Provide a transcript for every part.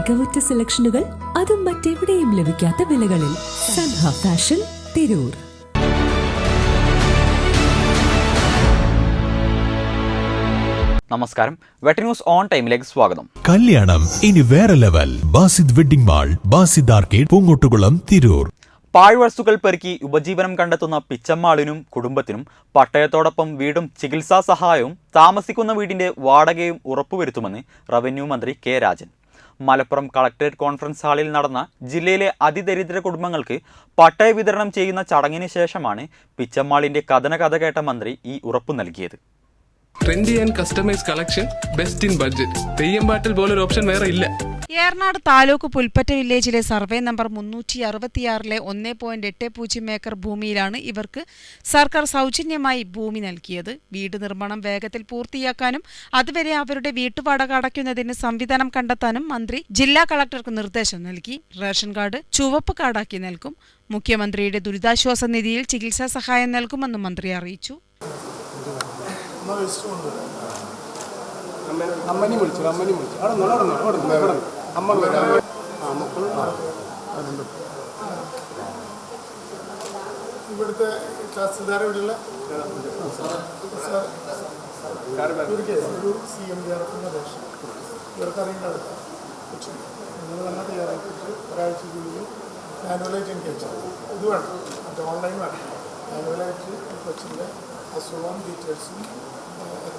മികവുറ്റ സെലക്ഷനുകൾ അതും മറ്റെവിടെയും ലഭിക്കാത്ത വിലകളിൽ സൻഹ ഫാഷൻ തിരൂർ. നമസ്കാരം. വെട്ടി ന്യൂസ് ഓൺ ടൈമിലേക്ക് സ്വാഗതം. കല്യാണം ഇനി വേറെ level. Basid wedding mall Basid arcade Poongottukulam Tirur. പാഴ്വസ്തുക്കൾ പെറുക്കി ഉപജീവനം കണ്ടെത്തുന്ന പിച്ചമ്മാളിനും കുടുംബത്തിനും പട്ടയത്തോടൊപ്പം വീടും ചികിത്സാ സഹായവും താമസിക്കുന്ന വീടിന്റെ വാടകയും ഉറപ്പുവരുത്തുമെന്ന് റവന്യൂ മന്ത്രി K Rajan. Malappuram collectorate conference ഹാളിൽ നടന്ന ജില്ലയിലെ അതിദരിദ്ര കുടുംബങ്ങൾക്ക് പട്ടയ വിതരണം ചെയ്യുന്ന ചടങ്ങിന് ശേഷമാണ് പിച്ചമ്മാളിന്റെ കഥന കഥ കേട്ട മന്ത്രി ഈ ഉറപ്പ് നൽകിയത്. Trendy and customise collection best in budget Theyyam പാട്ടിൽ പോലൊരു ഓപ്ഷൻ വേറെ ഇല്ല. ഏർനാട് താലൂക്ക് പുൽപ്പറ്റ വില്ലേജിലെ സർവേ നമ്പർ മുന്നൂറ്റി അറുപത്തിയാറിലെ ഒന്ന് പോയിന്റ് എട്ട് പൂജ്യം ഏക്കർ ഭൂമിയിലാണ് ഇവർക്ക് സർക്കാർ സൗജന്യമായി ഭൂമി നൽകിയത്. വീട് നിർമ്മാണം വേഗത്തിൽ പൂർത്തിയാക്കാനും അതുവരെ അവരുടെ വീട്ടുവാടക അടയ്ക്കുന്നതിന് സംവിധാനം കണ്ടെത്താനും മന്ത്രി ജില്ലാ കളക്ടർക്ക് നിർദ്ദേശം നൽകി. റേഷൻ കാർഡ് ചുവപ്പ് കാർഡാക്കി നൽകും. മുഖ്യമന്ത്രിയുടെ ദുരിതാശ്വാസ നിധിയിൽ ചികിത്സാ സഹായം നൽകുമെന്നും മന്ത്രി അറിയിച്ചു. അമ്മനെ വിളിച്ചു? അമ്മനെ വിളിച്ചു? അവിടെ അവിടെ അവിടെ അമ്മ വരാം ഇവിടുത്തെ തഹസിൽദാർ ഇവിടെയുള്ള ഒരു സി എം ഡി ആർ എഫിന്റെ അപേക്ഷ ഇവർക്ക് അറിയേണ്ടത് നിങ്ങൾ തന്നെ തയ്യാറാക്കിയിട്ട് ഒരാഴ്ചക്കുള്ളിൽ മാനുവലായിട്ട് എനിക്ക് അയച്ചാൽ ഇത് വേണം മറ്റേ ഓൺലൈൻ വേണം മാനുവലായിട്ട് കൊച്ചിന്റെ അസുഖവും ഡീറ്റെയിൽസും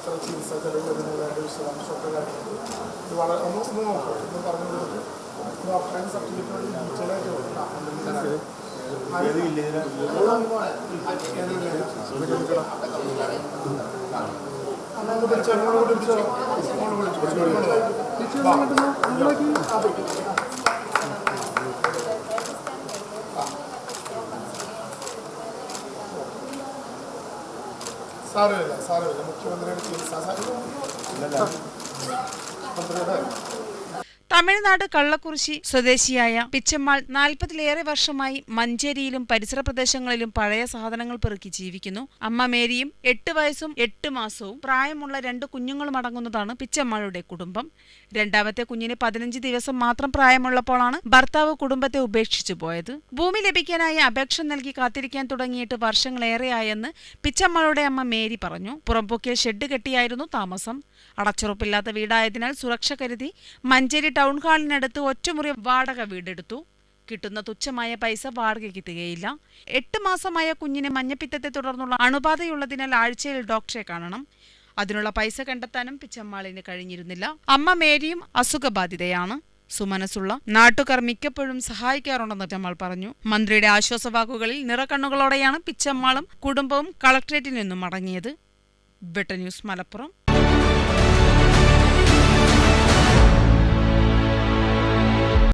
എത്ര ചികിത്സ ചെലവ് വരുന്നത് വേണ്ട വിശദാംശമൊക്കെ കാര്യങ്ങൾ ഇത് വളരെ ഒന്ന് ഒന്ന് നോക്കാം ഒന്ന് പറഞ്ഞു കൊടുത്തിട്ട് ഡോക്ടറെ സർട്ടിഫിക്കറ്റ് ഡീറ്റെയിൽ ആയിട്ട് കൊടുക്കണം അങ്ങോട്ട് പിടിച്ചോ അങ്ങോട്ട് സാരമില്ല സാരമില്ല. മുഖ്യമന്ത്രിയുടെ ചികിത്സാ സാരമില്ല മന്ത്രിയുടെ തമിഴ്നാട് കള്ളക്കുറിശി സ്വദേശിയായ പിച്ചമ്മാൾ നാൽപ്പതിലേറെ വർഷമായി മഞ്ചേരിയിലും പരിസര പ്രദേശങ്ങളിലും പഴയ സാധനങ്ങൾ പെറുക്കി ജീവിക്കുന്നു. അമ്മ മേരിയും എട്ട് വയസ്സും എട്ട് മാസവും പ്രായമുള്ള രണ്ട് കുഞ്ഞുങ്ങളും അടങ്ങുന്നതാണ് പിച്ചമ്മാളുടെ കുടുംബം. രണ്ടാമത്തെ കുഞ്ഞിന് പതിനഞ്ച് ദിവസം മാത്രം പ്രായമുള്ളപ്പോഴാണ് ഭർത്താവ് കുടുംബത്തെ ഉപേക്ഷിച്ചു പോയത്. ഭൂമി ലഭിക്കാനായി അപേക്ഷ നൽകി കാത്തിരിക്കാൻ തുടങ്ങിയിട്ട് വർഷങ്ങളേറെയായെന്ന് പിച്ചമ്മാളുടെ അമ്മ മേരി പറഞ്ഞു. പുറംപൊക്കിൽ ഷെഡ് കെട്ടിയായിരുന്നു താമസം. അടച്ചുറപ്പില്ലാത്ത വീടായതിനാൽ സുരക്ഷ കരുതി മഞ്ചേരി ടൗൺ ഹാളിനടുത്ത് ഒറ്റമുറി വാടക വീടെടുത്തു. കിട്ടുന്ന തുച്ഛമായ പൈസ വാടകയ്ക്ക് തികയില്ല എട്ട് മാസമായ കുഞ്ഞിന് മഞ്ഞപ്പിത്തത്തെ തുടർന്നുള്ള അണുബാധയുള്ളതിനാൽ ആഴ്ചയിൽ ഡോക്ടറെ കാണണം. അതിനുള്ള പൈസ കണ്ടെത്താനും പിച്ചമ്മാളിന് കഴിഞ്ഞിരുന്നില്ല. അമ്മ മേരിയും അസുഖബാധിതയാണ്. സുമനസുള്ള നാട്ടുകാർ മിക്കപ്പോഴും സഹായിക്കാറുണ്ടെന്ന് പിച്ചമ്മാൾ പറഞ്ഞു. മന്ത്രിയുടെ ആശ്വാസവാക്കുകളിൽ നിറക്കണ്ണുകളോടെയാണ് പിച്ചമ്മാളും കുടുംബവും കളക്ട്രേറ്റിൽ നിന്നും മടങ്ങിയത്. ബെട്ട ന്യൂസ് മലപ്പുറം.